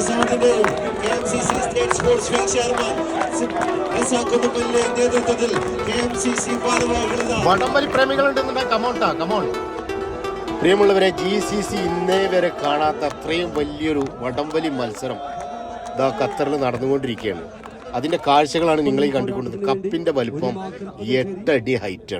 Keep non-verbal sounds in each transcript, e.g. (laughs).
സോണിന്റെ K M C C state sports wing chairman കുന്നുമല്ലിന്റെ നേതൃത്വത്തിൽ K M C C ഭാരവാഹികൾ വടംവലി പ്രേമികളുണ്ടെന്നുണ്ടെങ്കിൽ കമോണ്ടാ കമോൺ പ്രിയമുള്ളവരെ ജി സി സി ഇന്നേ വരെ കാണാത്ത അത്രയും വലിയൊരു വടംവലി മത്സരം ഇതാ ഖത്തറിൽ നടന്നുകൊണ്ടിരിക്കുകയാണ്. അതിന്റെ കാഴ്ചകളാണ് നിങ്ങൾ ഈ കണ്ടുകൊണ്ടത് കപ്പിന്റെ വലിപ്പം എട്ടടി ഹൈറ്റ്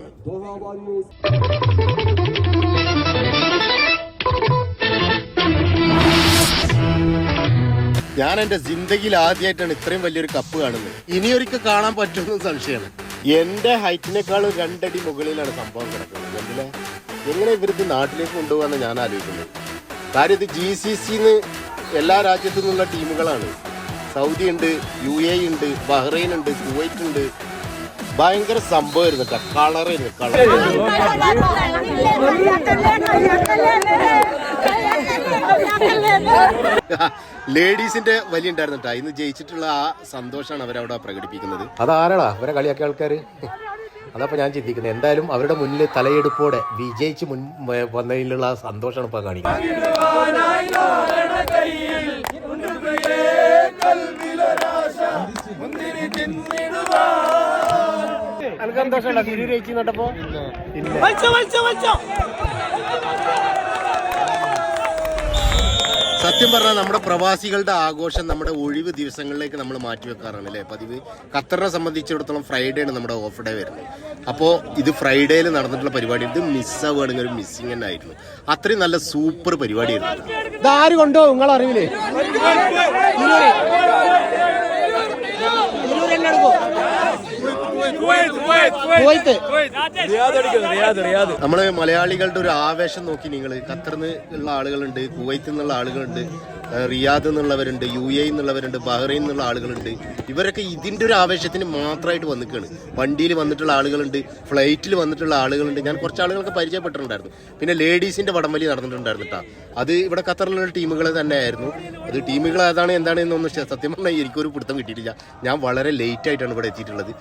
ഞാൻ എന്റെ ജിന്ദഗിയിൽ ആദ്യമായിട്ടാണ് ഇത്രയും വലിയൊരു കപ്പ് കാണുന്നത് ഇനിയൊരിക്കൽ കാണാൻ പറ്റുമെന്ന് സംശയമാണ് എന്റെ ഹൈറ്റിനേക്കാളും രണ്ടടി മുകളിലാണ് സംഭവം കിടക്കുന്നത് എന്തിലെ എങ്ങനെ ഇവരിത് നാട്ടിലേക്ക് കൊണ്ടുപോകാന്ന് ഞാൻ ആലോചിക്കുന്നത് കാര്യം ഇത് ജി സി സിന്ന് എല്ലാ രാജ്യത്തു നിന്നുള്ള ടീമുകളാണ് സൗദി ഉണ്ട് യു എ ഉണ്ട് ബഹ്റൈൻ ഉണ്ട് കുവൈറ്റ് ഉണ്ട് ഭയങ്കര സംഭവമായിരുന്നു കേട്ടോ കളറായിരുന്നു കളർ (laughs) ലേഡീസിന്റെ വലിയ ഉണ്ടായിരുന്നു കേട്ടോ ഇന്ന് ജയിച്ചിട്ടുള്ള ആ സന്തോഷമാണ് അവരവിടെ പ്രകടിപ്പിക്കുന്നത്. അതാരാടാ? അവരെ കളിയാക്കിയ ആൾക്കാർ അതപ്പോൾ ഞാൻ ചിന്തിക്കുന്നത്. എന്തായാലും അവരുടെ മുന്നിൽ തലയെടുപ്പോടെ വിജയിച്ച് മുൻ വന്നതിലുള്ള ആ സന്തോഷമാണ് ഇപ്പോൾ കാണിക്കുന്നത്. സന്തോഷമുണ്ടോ? തിരൂർ ജയിച്ചു നോട്ടപ്പോ സത്യം പറഞ്ഞാൽ നമ്മുടെ പ്രവാസികളുടെ ആഘോഷം നമ്മുടെ ഒഴിവ് ദിവസങ്ങളിലേക്ക് നമ്മൾ മാറ്റിവെക്കാറാണ് അല്ലേ? പതിവ് ഖത്തറിനെ സംബന്ധിച്ചിടത്തോളം ഫ്രൈഡേ ആണ് നമ്മുടെ ഓഫ് ഡേ വരുന്നത്. അപ്പോൾ ഇത് ഫ്രൈഡേയിൽ നടന്നിട്ടുള്ള പരിപാടി ഇത് മിസ്സാവുകയാണെങ്കിൽ ഒരു മിസ്സിങ് തന്നെ ആയിരുന്നു. അത്രയും നല്ല സൂപ്പർ പരിപാടിയായിരുന്നു. ഇതാര് കൊണ്ടോ നിങ്ങൾ അറിയില്ലേ നമ്മൾ മലയാളികളുടെ ഒരു ആവേശം നോക്കി നിങ്ങൾ ഖത്തറിന്ന് ഉള്ള ആളുകളുണ്ട് കുവൈത്തിൽ നിന്നുള്ള ആളുകളുണ്ട്. റിയാദ് എന്നുള്ളവരുണ്ട് യു എ എന്നുള്ളവരുണ്ട് ബഹ്റൈൻ എന്നുള്ള ആളുകളുണ്ട്. ഇവരൊക്കെ ഇതിന്റെ ഒരു ആവേശത്തിന് മാത്രമായിട്ട് വന്നിക്കാണ്. വണ്ടിയിൽ വന്നിട്ടുള്ള ആളുകളുണ്ട് ഫ്ലൈറ്റിൽ വന്നിട്ടുള്ള ആളുകളുണ്ട്. ഞാൻ കുറച്ച് ആളുകളൊക്കെ പരിചയപ്പെട്ടിട്ടുണ്ടായിരുന്നു. പിന്നെ ലേഡീസിന്റെ വടംവലി നടന്നിട്ടുണ്ടായിരുന്നു കേട്ടോ അത് ഇവിടെ ഖത്തറിലുള്ള ടീമുകൾ തന്നെയായിരുന്നു. അത് ടീമുകൾ ഏതാണ് എന്താണ് എന്നൊന്നും സത്യം പറഞ്ഞാൽ എനിക്കൊരു പിടുത്തം കിട്ടിയിട്ടില്ല. ഞാൻ വളരെ ലേറ്റ് ആയിട്ടാണ് ഇവിടെ എത്തിയിട്ടുള്ളത്.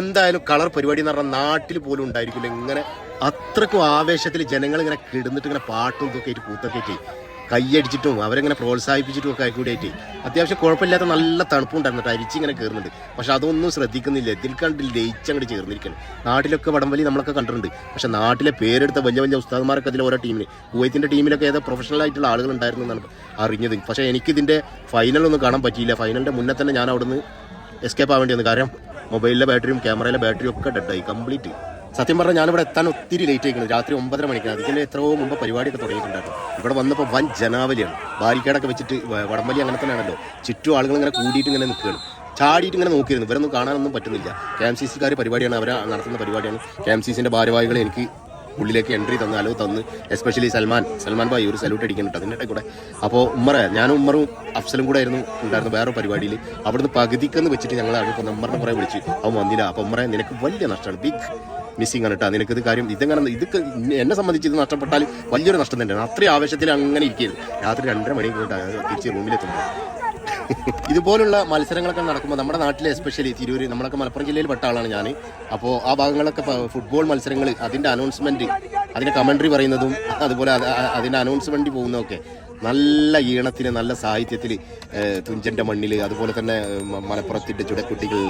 എന്തായാലും കളർ പരിപാടി എന്ന് പറഞ്ഞാൽ നാട്ടിൽ പോലും ഉണ്ടായിരിക്കില്ല. ഇങ്ങനെ അത്രക്കും ആവേശത്തിൽ ജനങ്ങൾ ഇങ്ങനെ കിടന്നിട്ട് ഇങ്ങനെ പാട്ടും ഇതൊക്കെ ആയിട്ട് കൂത്തൊക്കെ ആയിട്ട് കൈയടിച്ചിട്ടും അവരെങ്ങനെ പ്രോത്സാഹിപ്പിച്ചിട്ടും ഒക്കെ കൂടിയായിട്ട് അത്യാവശ്യം കുഴപ്പമില്ലാത്ത നല്ല തണുപ്പുണ്ടായിരുന്നു അരിച്ച് ഇങ്ങനെ കയറുന്നുണ്ട്. പക്ഷെ അതൊന്നും ശ്രദ്ധിക്കുന്നില്ല. ഇതിൽ കണ്ട് ലയിച്ചങ്ങോട്ട് ചേർന്നിരിക്കണം. നാട്ടിലൊക്കെ വടംവലി നമ്മളൊക്കെ കണ്ടിട്ടുണ്ട്. പക്ഷെ നാട്ടിലെ പേരെടുത്ത വലിയ വലിയ ഉസ്താദ്മാരൊക്കെ അതിൽ ഓരോ ടീമിന് കുവൈത്തിന്റെ ടീമിലൊക്കെ ഏതോ പ്രൊഫഷണൽ ആയിട്ടുള്ള ആളുകൾ ഉണ്ടായിരുന്നു എന്നാണ് അറിഞ്ഞത്. പക്ഷേ എനിക്കിതിന്റെ ഫൈനലൊന്നും കാണാൻ പറ്റിയില്ല. ഫൈനലിന്റെ മുന്നേ തന്നെ ഞാൻ അവിടുന്ന് എസ്കേപ്പ് ആവേണ്ടി വന്നു. കാരണം മൊബൈലിലെ ബാറ്ററിയും ക്യാമറയിലെ ബാറ്ററിയും ഒക്കെ ഡെഡായി കംപ്ലീറ്റ് സത്യം പറഞ്ഞാൽ ഞാനിവിടെ എത്താൻ ഒത്തിരി ലേറ്റ് ആയിരിക്കുന്നത് രാത്രി ഒമ്പതര മണിക്കാണ്. അതിന്റെ എത്രയോ മുമ്പ് പരിപാടിയൊക്കെ തുടങ്ങിയിട്ടുണ്ടായിരുന്നു. ഇവിടെ വന്നപ്പോൾ വൻ ജനാവലിയാണ്. ബാരിക്കേഡൊക്കെ വെച്ചിട്ട് വടംവലി അങ്ങനെ തന്നെയാണല്ലോ. ചുറ്റും ആളുകൾ ഇങ്ങനെ കൂടിയിട്ട് ഇങ്ങനെ നിൽക്കുകയാണ് ചാടിയിട്ട് ഇങ്ങനെ നോക്കിയിരുന്നു. ഇവരൊന്നും കാണാനൊന്നും പറ്റുന്നില്ല. കെ എം സി സിക്കാർ പരിപാടിയാണ്. അവർ നടത്തുന്ന പരിപാടിയാണ്. കെ എം സി സിന്റെ ഭാരവാഹികൾ എനിക്ക് ഉള്ളിലേക്ക് എൻട്രി തന്ന അലോ തന്ന് എസ്പെഷ്യലി സൽമാൻ. സൽമാൻ ഭായി ഒരു സല്യൂട്ട് അടിക്കുന്നുണ്ട് അതിന്റെ കൂടെ. അപ്പോൾ ഉമ്മറെ ഞാനും ഉമ്മറും അഫ്സലും കൂടെ ആയിരുന്നു ഉണ്ടായിരുന്നു വേറെ പരിപാടിയിൽ അവിടുന്ന് പകുതിക്കെന്ന് വെച്ചിട്ട് ഞങ്ങൾ ഇപ്പോൾ ഉമ്മറിനെ കുറേ വിളിച്ചു അവൻ വന്നില്ല. അപ്പോൾ ഉമ്മറെ നിനക്ക് വലിയ നഷ്ടമാണ്. ബിഗ് മിസ്സിംഗ് ആണ് കേട്ടോ. നിനക്ക് ഇത് കാര്യം ഇതെങ്ങനെ ഇത് എന്നെ സംബന്ധിച്ച് ഇത് നഷ്ടപ്പെട്ടാൽ വലിയൊരു നഷ്ടം തന്നെയാണ്. അത്രയും ആവേശത്തിൽ അങ്ങനെ ഇരിക്കരുത്. രാത്രി രണ്ടര മണി പോയിട്ട് തിരിച്ച് റൂമിലെത്തുന്നത് (laughs) ഇതുപോലുള്ള മത്സരങ്ങളൊക്കെ നടക്കുമ്പോൾ നമ്മുടെ നാട്ടിലെ എസ്പെഷ്യലി തിരൂര് നമ്മളൊക്കെ മലപ്പുറം ജില്ലയിൽ പെട്ട ആളാണ് ഞാൻ അപ്പോൾ ആ ഭാഗങ്ങളൊക്കെ ഫുട്ബോൾ മത്സരങ്ങൾ അതിന്റെ അനൗൺസ്മെന്റ് അതിന്റെ കമൻട്രി പറയുന്നതും അതുപോലെ അതിന്റെ അനൗൺസ്മെന്റ് പോകുന്നതൊക്കെ നല്ല ഈണത്തിന് നല്ല സാഹിത്യത്തിൽ തുഞ്ചന്റെ മണ്ണിൽ അതുപോലെ തന്നെ മലപ്പുറത്തിന്റെ ചുടക്കുട്ടികൾ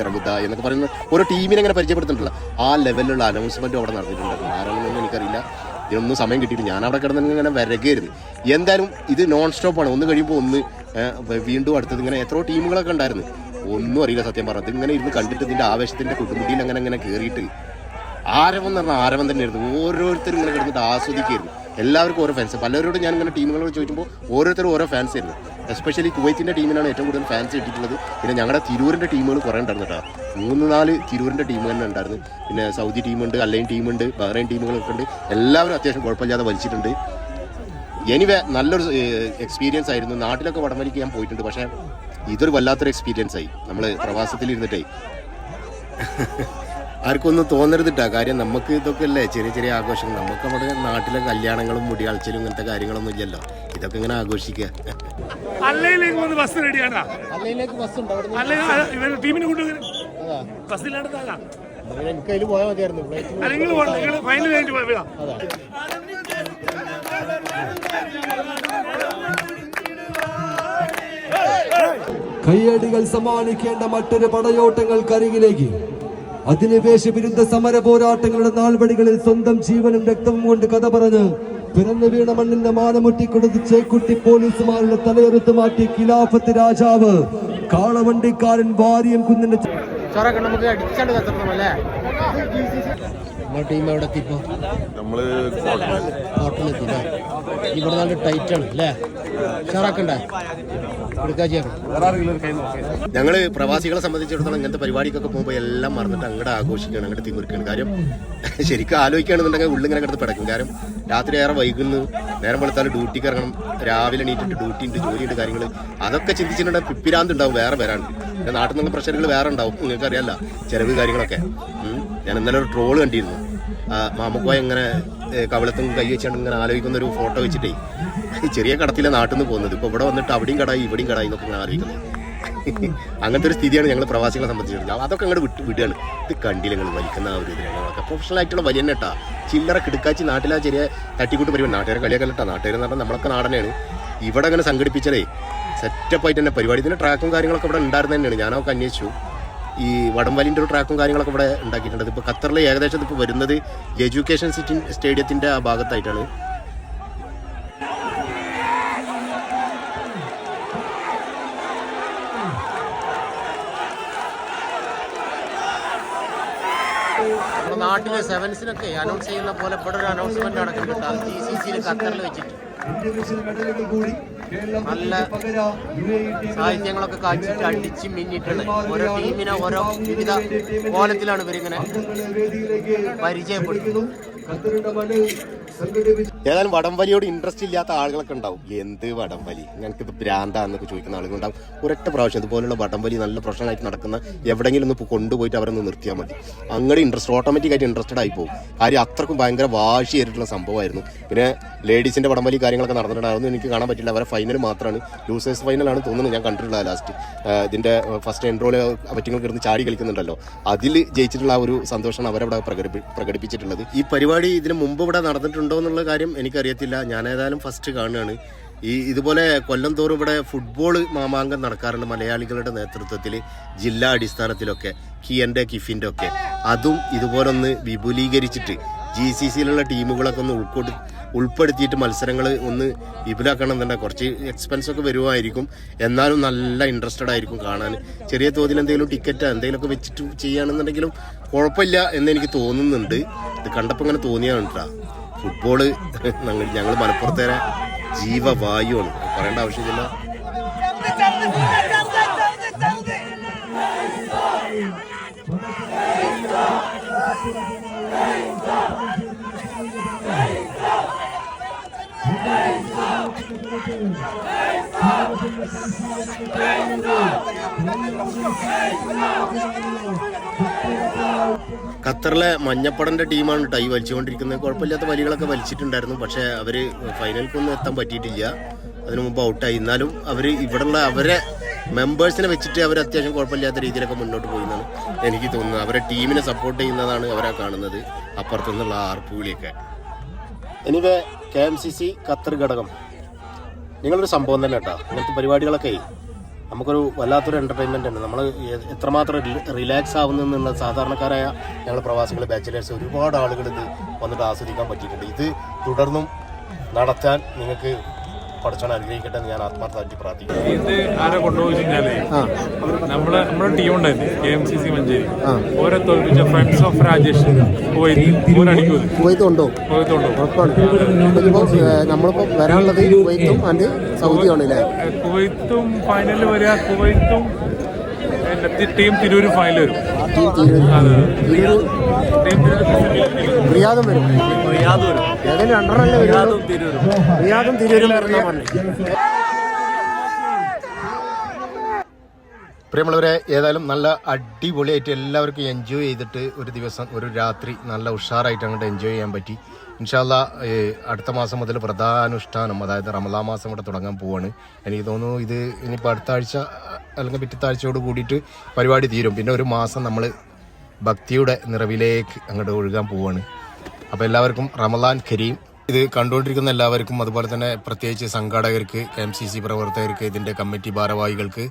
ഇറങ്ങുക എന്നൊക്കെ പറയുന്ന ഓരോ ടീമിനെ അങ്ങനെ പരിചയപ്പെടുത്തുന്നില്ല ആ ലെവലിലുള്ള അനൗൺസ്മെന്റും അവിടെ നടന്നിട്ടുണ്ടായിരുന്നു. ആരാണെന്നൊന്നും എനിക്കറിയില്ല. ഇതിനൊന്നും സമയം കിട്ടിയില്ല ഞാൻ അവിടെ കിടന്ന് ഇങ്ങനെ വരകരുത് എന്തായാലും ഇത് നോൺ സ്റ്റോപ്പാണ് ഒന്ന് കഴിയുമ്പോൾ ഒന്ന് വീണ്ടും അടുത്തത് ഇങ്ങനെ എത്രയോ ടീമുകളൊക്കെ ഉണ്ടായിരുന്നു. ഒന്നും അറിയില്ല സത്യം പറഞ്ഞത്. ഇങ്ങനെ ഇരുന്ന് കണ്ടിട്ട് ഇതിന്റെ ആവേശത്തിന്റെ കുട്ടുമുട്ടിയിൽ അങ്ങനെ അങ്ങനെ കയറിയിട്ട് ആരവം എന്ന് പറഞ്ഞാൽ ആരവം തന്നെയായിരുന്നു ഓരോരുത്തരും ഇങ്ങനെ കിടന്നിട്ട് ആസ്വദിക്കുകയായിരുന്നു. എല്ലാവർക്കും ഓരോ ഫാൻസ് പലരോടും ഞാൻ ഇങ്ങനെ ടീമുകളോട് ചോദിക്കുമ്പോൾ ഓരോരുത്തരും ഓരോ ഫാൻസ് ആയിരുന്നു. എസ്പെഷ്യലി കുവൈത്തിന്റെ ടീമിനാണ് ഏറ്റവും കൂടുതൽ ഫാൻസ് കിട്ടിയിട്ടുള്ളത്. പിന്നെ ഞങ്ങളുടെ തിരൂരിന്റെ ടീമുകൾ കുറേ ഉണ്ടായിരുന്നു കേട്ടോ. മൂന്ന് നാല് തിരൂരിന്റെ ടീം തന്നെ ഉണ്ടായിരുന്നു. പിന്നെ സൗദി ടീമുണ്ട് അല്ലൈൻ ടീമുണ്ട് ബഹ്റൈൻ ടീമുകളൊക്കെ ഉണ്ട്. എല്ലാവരും അത്യാവശ്യം കുഴപ്പമില്ലാതെ വലിച്ചിട്ടുണ്ട്. എനിവേ നല്ലൊരു എക്സ്പീരിയൻസ് ആയിരുന്നു. നാട്ടിലൊക്കെ വടംവലിക്ക് ഞാൻ പോയിട്ടുണ്ട്. പക്ഷേ ഇതൊരു വല്ലാത്തൊരു എക്സ്പീരിയൻസ് ആയി. നമ്മൾ പ്രവാസത്തിൽ ഇരുന്നിട്ടേ ആർക്കും ഒന്നും തോന്നരുതിട്ടാ. കാര്യം നമുക്ക് ഇതൊക്കെ അല്ലേ ചെറിയ ചെറിയ ആഘോഷങ്ങൾ. നമുക്ക് നമ്മുടെ നാട്ടിലെ കല്യാണങ്ങളും മുടി മുടിയാഴ്ചലും ഇങ്ങനത്തെ കാര്യങ്ങളൊന്നും ഇല്ലല്ലോ. ഇതൊക്കെ ഇങ്ങനെ ആഘോഷിക്കുക. അല്ലയിലേക്ക് വന്ന് ബസ് റെഡിയാണ്? അല്ലയിലേക്ക് ബസ് ഉണ്ടോ. ഇവർ ടീമിനെ കൊണ്ടുവരും ബസ്സിലാണ്ടാകാം എനിക്ക് അതിൽ പോയാൽ മതിയായിരുന്നു. അല്ലെങ്കിൽ ഫൈനൽ പോയാ കയ്യടികൾ സമ്മാനിക്കേണ്ട മറ്റൊരു പടയോട്ടങ്ങൾക്കരികിലേക്ക്. അധിനിവേശ വിരുദ്ധ സമര പോരാട്ടങ്ങളുടെ നാൾവടികളിൽ സ്വന്തം ജീവനും രക്തവും കൊണ്ട് കഥ പറഞ്ഞ് പിറന്നു വീണ മണ്ണിന്റെ മാനമുട്ടിക്കൊടുത്ത് ചേക്കുട്ടി പോലീസുമാരുടെ തലയെടുത്ത് മാറ്റി ഖിലാഫത്ത് രാജാവ്. കാളവണ്ടിക്കാരൻ വാരിയം കുന്നിന്റെ ടീം എവിടെ എത്തിപ്പോ നമ്മൾ ഹോട്ടലെത്തി അല്ലേ? ഇവിടെ നല്ല ടൈറ്റ് ആണ് അല്ലേ? ഷാറാക്കണ്ടേ എടുക്കാച്ചിയാക്കണം ഞങ്ങൾ പ്രവാസികളെ സംബന്ധിച്ചിടത്തോളം ഇങ്ങനത്തെ പരിപാടിക്കൊക്കെ പോകുമ്പോൾ എല്ലാം മറന്നിട്ട് അങ്ങോട്ട് ആഘോഷിക്കുകയാണ് അങ്ങോട്ട് തിമിർക്കുകയാണ് കാര്യം ശരിക്കും ആലോചിക്കുകയാണെന്നുണ്ടെങ്കിൽ ഉള്ളിങ്ങനെ കിടന്ന് പിടക്കും കാരണം രാത്രി ഏറെ വൈകുന്നു നേരം വെളുത്താൽ ഡ്യൂട്ടിക്ക് ഇറങ്ങണം രാവിലെ എണീറ്റിട്ട് ഡ്യൂട്ടി ഉണ്ട് ജോലിയുണ്ട് കാര്യങ്ങൾ അതൊക്കെ ചിന്തിച്ചിട്ടുണ്ടെങ്കിൽ പിപ്പിരാന്ത് ഉണ്ടാവും വേറെ വരാണ്ട്. നാട്ടിൽ നിന്നുള്ള പ്രഷറുകൾ വേറെ ഉണ്ടാവും നിങ്ങൾക്ക് അറിയാല്ല ചെലവ് കാര്യങ്ങളൊക്കെ. ഞാൻ ഇന്നലെ ഒരു ട്രോൾ കണ്ടിരുന്നു. മാമക്കോയ എങ്ങനെ കവിളത്തും കൈ വെച്ചാണ്ട് ഇങ്ങനെ ആലോചിക്കുന്ന ഒരു ഫോട്ടോ വെച്ചിട്ടേ ചെറിയ കടത്തിലെ നാട്ടിൽ നിന്ന് പോകുന്നത്. ഇപ്പൊ ഇവിടെ വന്നിട്ട് അവിടെയും കടായി ഇവിടെയും കടായി എന്നൊക്കെ ഇങ്ങനെ ആലോചിക്കുന്നത്. അങ്ങനത്തെ ഒരു സ്ഥിതിയാണ് ഞങ്ങൾ പ്രവാസികളെ സംബന്ധിച്ചിടത്തോളം. അതൊക്കെ അങ്ങോട്ട് വിട്ട് വിടുകയാണ്. ഇത് കണ്ടില്ല ഞങ്ങൾ വലിക്കുന്ന ആ ഒരു ഇതിലാണ് ഞങ്ങളൊക്കെ പ്രൊഫഷണൽ ആയിട്ടുള്ള വലിയ കേട്ടാ ചില്ലറ കിടക്കാച്ചി നാട്ടിലാ ചെറിയ തട്ടിക്കൂട്ട് പരിപാടി. നാട്ടുകാരെ കളിയൊക്കെ നാട്ടുകാർ എന്ന് പറഞ്ഞാൽ നമ്മളൊക്കെ നാടനെയാണ്. ഇവിടെ അങ്ങനെ സംഘടിപ്പിച്ചതേ സെറ്റപ്പ് ആയിട്ട് തന്നെ പരിപാടി. ഇതിന്റെ ട്രാക്കും കാര്യങ്ങളൊക്കെ ഇവിടെ ഉണ്ടായിരുന്നു തന്നെയാണ് ഞാനൊക്കെ അന്വേഷിച്ചു. ഈ വടംവലിന്റെ ഒരു ട്രാക്കും കാര്യങ്ങളൊക്കെ ഇവിടെ ഉണ്ടാക്കിയിട്ടുണ്ട്. ഇപ്പോൾ ഖത്തറിൽ ഏകദേശം ഇപ്പോൾ വരുന്നത് എഡ്യൂക്കേഷൻ സിറ്റി സ്റ്റേഡിയത്തിന്റെ ആ ഭാഗത്തായിട്ടാണ്. നമ്മുടെ നാട്ടിലെ സെവൻസിനൊക്കെ അനൗൺസ് ചെയ്യുന്ന പോലെ ഇവിടെ ഒരു അനൗൺസ്മെന്റ് നടക്കുന്നുണ്ട്. അത് ജി സി സിയിൽ ഖത്തറിൽ വെച്ചിട്ട്. നല്ല സാഹിത്യങ്ങളൊക്കെ കാച്ചിട്ട് അടിച്ച് മിന്നിട്ടുണ്ട് ഓരോ ടീമിനെ ഓരോ വിവിധ കോലത്തിലാണ് ഇവരിങ്ങനെ പരിചയപ്പെടുത്തുന്നത് ഏതായാലും വടംവലിയോട് ഇൻട്രസ്റ്റ് ഇല്ലാത്ത ആളുകളൊക്കെ ഉണ്ടാവും. എന്ത് വടംവലി? ഞങ്ങൾക്ക് ഇത് ഭ്രാന്താന്നൊക്കെ ചോദിക്കുന്ന ആളുകളുണ്ടാവും ഒരൊറ്റ പ്രാവശ്യം ഇതുപോലുള്ള വടംവലി നല്ല പ്രൊഫഷണൽ ആയിട്ട് നടക്കുന്ന എവിടെയെങ്കിലും ഒന്ന് കൊണ്ടുപോയിട്ട് അവരൊന്ന് നിർത്തിയാൽ മതി. അങ്ങനെ ഇൻട്രസ്റ്റ് ഓട്ടോമാറ്റിക് ആയിട്ട് ഇൻട്രസ്റ്റഡ് ആയി പോകും. കാര്യം അത്രക്കും ഭയങ്കര വാശി ആയിട്ടുള്ള സംഭവമായിരുന്നു. പിന്നെ ലേഡീസിന്റെ വടംവലി കാര്യങ്ങളൊക്കെ നടന്നിട്ടുണ്ടായിരുന്നു. എനിക്ക് കാണാൻ പറ്റില്ല. അവരെ ഫൈനൽ മാത്രമാണ്. ലൂസേഴ്സ് ഫൈനലാണ് തോന്നുന്നത്. ഞാൻ കണ്ടിട്ടുള്ള ലാസ്റ്റ് ഇതിന്റെ ഫസ്റ്റ് എൻട്രോൽ പറ്റിങ്ങൾ കിടന്ന് ചാടി കളിക്കുന്നുണ്ടല്ലോ. അതിൽ ജയിച്ചിട്ടുള്ള ആ ഒരു സന്തോഷമാണ് അവരവിടെ പ്രകടിപ്പി- പ്രകടിപ്പിച്ചിട്ടുള്ളത്. ഈ പരിപാടി ഇതിന് മുമ്പ് ഇവിടെ നടന്നിട്ടുണ്ടോ എന്നുള്ള കാര്യം എനിക്കറിയത്തില്ല. ഞാൻ ഏതായാലും ഫസ്റ്റ് കാണുകയാണ്. ഈ ഇതുപോലെ കൊല്ലം തോറും ഇവിടെ ഫുട്ബോൾ മാമാങ്കം നടക്കാറുണ്ട് മലയാളികളുടെ നേതൃത്വത്തിൽ ജില്ലാ അടിസ്ഥാനത്തിലൊക്കെ കിയന്റെ കിഫിന്റെ ഒക്കെ. അതും ഇതുപോലെ ഒന്ന് വിപുലീകരിച്ചിട്ട് ജി സി സിയിലുള്ള ടീമുകളൊക്കെ ഒന്ന് ഉൾക്കൊടു ഉൾപ്പെടുത്തിയിട്ട് മത്സരങ്ങൾ ഒന്ന് വിപുലാക്കണം എന്നുണ്ടെങ്കിൽ കുറച്ച് എക്സ്പെൻസ് ഒക്കെ വരുമായിരിക്കും എന്നാലും നല്ല ഇൻട്രസ്റ്റഡ് ആയിരിക്കും കാണാൻ ചെറിയ തോതിൽ എന്തെങ്കിലും ടിക്കറ്റ് എന്തെങ്കിലുമൊക്കെ വെച്ചിട്ട് ചെയ്യുകയാണെന്നുണ്ടെങ്കിലും കുഴപ്പമില്ല എന്ന് എനിക്ക് തോന്നുന്നുണ്ട്. ഇത് കണ്ടപ്പോൾ അങ്ങനെ തോന്നിയാണ് കേട്ടോ. ഫുട്ബോൾ ഞങ്ങൾ മലപ്പുറത്തേരെ ജീവവായുവാണ്. പറയേണ്ട ആവശ്യമില്ല. ഖത്തറിലെ മഞ്ഞപ്പടന്റെ ടീമാണ് ടൈ വലിച്ചുകൊണ്ടിരിക്കുന്നത്. കുഴപ്പമില്ലാത്ത വലികളൊക്കെ വലിച്ചിട്ടുണ്ടായിരുന്നു. പക്ഷെ അവർ ഫൈനലിക്കൊന്നും എത്താൻ പറ്റിയിട്ടില്ല. അതിനു മുമ്പ് ഔട്ടായി എന്നാലും അവർ ഇവിടെയുള്ള അവരെ മെമ്പേഴ്സിനെ വെച്ചിട്ട് അവർ അത്യാവശ്യം കുഴപ്പമില്ലാത്ത രീതിയിലൊക്കെ മുന്നോട്ട് പോയി എന്നാണ് എനിക്ക് തോന്നുന്നത്. അവരെ ടീമിനെ സപ്പോർട്ട് ചെയ്യുന്നതാണ് അവരെ കാണുന്നത്. അപ്പുറത്തുനിന്നുള്ള ആർപ്പുവിളിയൊക്കെ. Anyway K M C C Qatar ഘടകം. നിങ്ങളൊരു സംഭവം തന്നെ കേട്ടോ. ഇങ്ങനത്തെ പരിപാടികളൊക്കെ നമുക്കൊരു വല്ലാത്തൊരു എന്റർടൈൻമെന്റ് ആണ്. നമ്മൾ എത്രമാത്രം റിലാക്സ് ആവുന്നതെന്നുള്ള സാധാരണക്കാരായ ഞങ്ങൾ പ്രവാസികൾ ബാച്ചിലേഴ്സ് ഒരുപാട് ആളുകൾ ഇത് വന്നിട്ട് ആസ്വദിക്കാൻ പറ്റിയിട്ടുണ്ട്. ഇത് തുടർന്നും നടത്താൻ നിങ്ങൾക്ക് പഠിച്ചോൺ അനുഗ്രഹിക്കട്ടെ എന്ന് ഞാൻ ആത്മാർത്ഥമായിട്ട് പ്രാർത്ഥിക്കുന്നു. ഇത് ആരെ കൊണ്ടുപോയിച്ചാലേ നമ്മളെ നമ്മുടെ ടീം ഉണ്ടായിരുന്നു K M C C Manjeri ഓരോ തോൽപ്പിച്ച ഫ്രണ്ട്സ് ഓഫ് രാജേഷ് ഓരടിക്കൂൽ കുവൈത്തുണ്ടോ? പോയതുകൊണ്ടോ നമ്മളിപ്പോൾ വരാനുള്ളത് കുവൈത്തും ആൻഡ് സൗദിയാണ് അല്ലേ കുവൈത്തും ഫൈനലിൽ വരിക കുവൈത്തും ടീം തിരൂര് ഫൈനൽ വരും. റിയാദും വരും വരും ഏതായാലും രണ്ടെണ്ണല്ലേ തിരൂരും റിയാദും തിരൂരും പ്രിയമുള്ളവരെ ഏതായാലും നല്ല അടിപൊളിയായിട്ട് എല്ലാവർക്കും എൻജോയ് ചെയ്തിട്ട് ഒരു ദിവസം ഒരു രാത്രി നല്ല ഉഷാറായിട്ട് അങ്ങോട്ട് എൻജോയ് ചെയ്യാൻ പറ്റി. ഇൻഷാല്ല അടുത്ത മാസം മുതൽ പ്രധാനുഷ്ഠാനം അതായത് റമലാ മാസം ഇവിടെ തുടങ്ങാൻ പോവാണ്. എനിക്ക് തോന്നുന്നു ഇത് ഇനിയിപ്പോൾ അടുത്ത ആഴ്ച അല്ലെങ്കിൽ പിറ്റത്താഴ്ചയോട് കൂടിയിട്ട് പരിപാടി തീരും. പിന്നെ ഒരു മാസം നമ്മൾ ഭക്തിയുടെ നിറവിലേക്ക് അങ്ങോട്ട് ഒഴുകാൻ പോവാണ്. അപ്പോൾ എല്ലാവർക്കും റമദാൻ കരീം. ഇത് കണ്ടുകൊണ്ടിരിക്കുന്ന എല്ലാവർക്കും അതുപോലെ തന്നെ പ്രത്യേകിച്ച് സംഘാടകർക്ക് കെ എം സി സി പ്രവർത്തകർക്ക് ഇതിന്റെ കമ്മിറ്റി ഭാരവാഹികൾക്ക്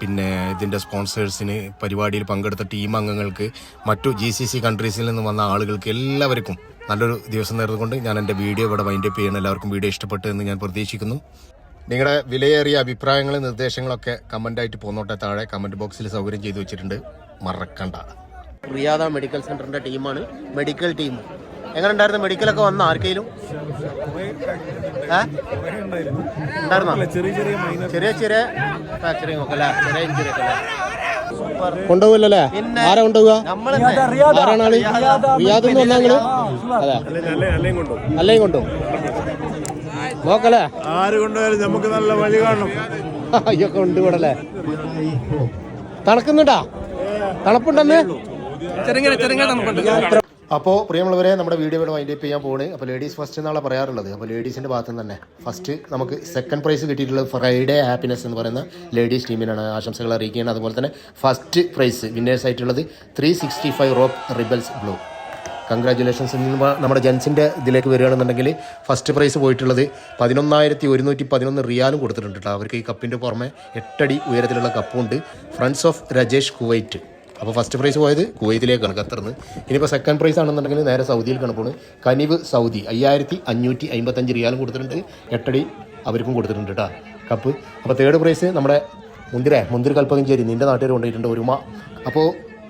പിന്നെ ഇതിന്റെ സ്പോൺസേഴ്സിന് പരിപാടിയിൽ പങ്കെടുത്ത ടീം അംഗങ്ങൾക്ക് മറ്റു ജി സി സി കൺട്രീസിൽ നിന്ന് വന്ന ആളുകൾക്ക് എല്ലാവർക്കും നല്ലൊരു ദിവസം നേർന്നുകൊണ്ട് ഞാൻ എന്റെ വീഡിയോ ഇവിടെ വൈൻഡപ്പ് ചെയ്യണം എല്ലാവർക്കും വീഡിയോ ഇഷ്ടപ്പെട്ടു എന്ന് ഞാൻ പ്രതീക്ഷിക്കുന്നു. നിങ്ങളുടെ വിലയേറിയ അഭിപ്രായങ്ങളും നിർദ്ദേശങ്ങളൊക്കെ കമന്റായിട്ട് പോന്നോട്ടെ. താഴെ കമന്റ് ബോക്സിൽ സൗകര്യം ചെയ്തു വെച്ചിട്ടുണ്ട്. മറക്കണ്ട. റിയാദ മെഡിക്കൽ സെന്ററിന്റെ ടീമാണ് മെഡിക്കൽ ടീം എങ്ങനെ ഉണ്ടായിരുന്നു? മെഡിക്കലൊക്കെ വന്ന ആർക്കെങ്കിലും? ഉണ്ടായിരുന്നു? ചെറിയ ചെറിയ ഫ്രാക്ചറിങ് ഒക്കെ അല്ലേ? ചെറിയ ഇഞ്ചുറി ഒക്കെ അല്ലേ? കൊണ്ടുപോകില്ലല്ലേ ആരാ കൊണ്ടുപോകുക ആരാണ് ആൾ? റിയാദ്. അതെ. അല്ലേം കൊണ്ടുപോകും. നോക്കല്ലേ ആര് കൊണ്ടുപോയാലും നമുക്ക് നല്ല വഴി കാണണം. അയ്യൊക്കെ ഉണ്ട് ഇവിടെ അല്ലേ? തണുക്കുന്നുണ്ടാ? തണുപ്പുണ്ടെന്ന്? അപ്പോൾ പ്രിയമുള്ളവരെ നമ്മുടെ വീഡിയോ ഇവിടെ വൈൻഡ് അപ്പ് ചെയ്യാൻ പോണ് അപ്പോൾ ലേഡീസ് ഫസ്റ്റ് എന്നാണ് പറയാറുള്ളത്. അപ്പോൾ ലേഡീസിന്റെ ഭാഗത്ത് തന്നെ. ഫസ്റ്റ് നമുക്ക് സെക്കൻഡ് പ്രൈസ് കിട്ടിയിട്ടുള്ളത് ഫ്രൈഡേ ഹാപ്പിനെസ് എന്ന് പറയുന്ന ലേഡീസ് ടീമിനാണ് ആശംസകൾ അറിയിക്കുകയാണ്. അതുപോലെ തന്നെ ഫസ്റ്റ് പ്രൈസ് വിന്നേഴ്സ് ആയിട്ടുള്ളത് three sixty five rope rebels blue congratulations നമ്മുടെ ജെൻസിന്റെ ഇതിലേക്ക് വരികയാണെന്നുണ്ടെങ്കിൽ ഫസ്റ്റ് പ്രൈസ് പോയിട്ടുള്ളത് പതിനൊന്നായിരത്തി ഒരുന്നൂറ്റി പതിനൊന്ന് റിയാലും കൊടുത്തിട്ടുണ്ട് കേട്ടോ. അവർക്ക് ഈ കപ്പിന്റെ പുറമെ എട്ടടി ഉയരത്തിലുള്ള കപ്പുണ്ട് ഫ്രണ്ട്സ് ഓഫ് രജേഷ് കുവൈറ്റ് അപ്പോൾ ഫസ്റ്റ് പ്രൈസ് പോയത് കുവൈത്തിലേക്കാണ് ഖത്തറിന് ഇനിയിപ്പോൾ സെക്കൻഡ് പ്രൈസ് ആണെന്നുണ്ടെങ്കിൽ നേരെ സൗദിയിൽ കണക്കാണ് കനിവ് സൗദി അയ്യായിരത്തി അഞ്ഞൂറ്റി അമ്പത്തഞ്ച് റിയാലും കൊടുത്തിട്ടുണ്ട്. എട്ടടി അവർക്കും കൊടുത്തിട്ടുണ്ട് കേട്ടോ കപ്പ് അപ്പോൾ തേർഡ് പ്രൈസ് നമ്മുടെ മുന്തിര മുന്തിരി കൽപ്പകഞ്ചേരി നിന്റെ നാട്ടുകാർ കൊണ്ടുപോയിട്ടുണ്ട് ഒരുമ. അപ്പോൾ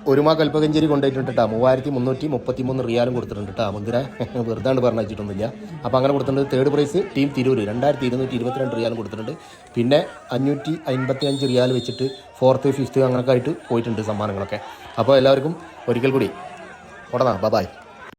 ഒരുമ കൽപ്പകഞ്ചേരി കൊണ്ടുപോയിട്ടുണ്ട് കേട്ടോ മൂവായിരത്തി മുന്നൂറ്റി മുപ്പത്തി മൂന്ന് റിയാലും കൊടുത്തിട്ടുണ്ട് കേട്ടോ മുന്തിര (laughs) വെറുതാണ്ട് പറഞ്ഞു വെച്ചിട്ടൊന്നുമില്ല അപ്പോൾ അങ്ങനെ കൊടുത്തിട്ടുണ്ട് തേർഡ് പ്രൈസ് ടീം തിരൂർ രണ്ടായിരത്തി ഇരുന്നൂറ്റി ഇരുപത്തിരണ്ട് റിയാലും കൊടുത്തിട്ടുണ്ട്. പിന്നെ അഞ്ഞൂറ്റി അൻപത്തി അഞ്ച് റിയാൽ വെച്ചിട്ട് ഫോർത്ത് ഫിഫ്ത്ത് അങ്ങനെയൊക്കെ ആയിട്ട് പോയിട്ടുണ്ട് സമ്മാനങ്ങളൊക്കെ. അപ്പോൾ എല്ലാവർക്കും ഒരിക്കൽ കൂടി. ഉടനാ ബൈ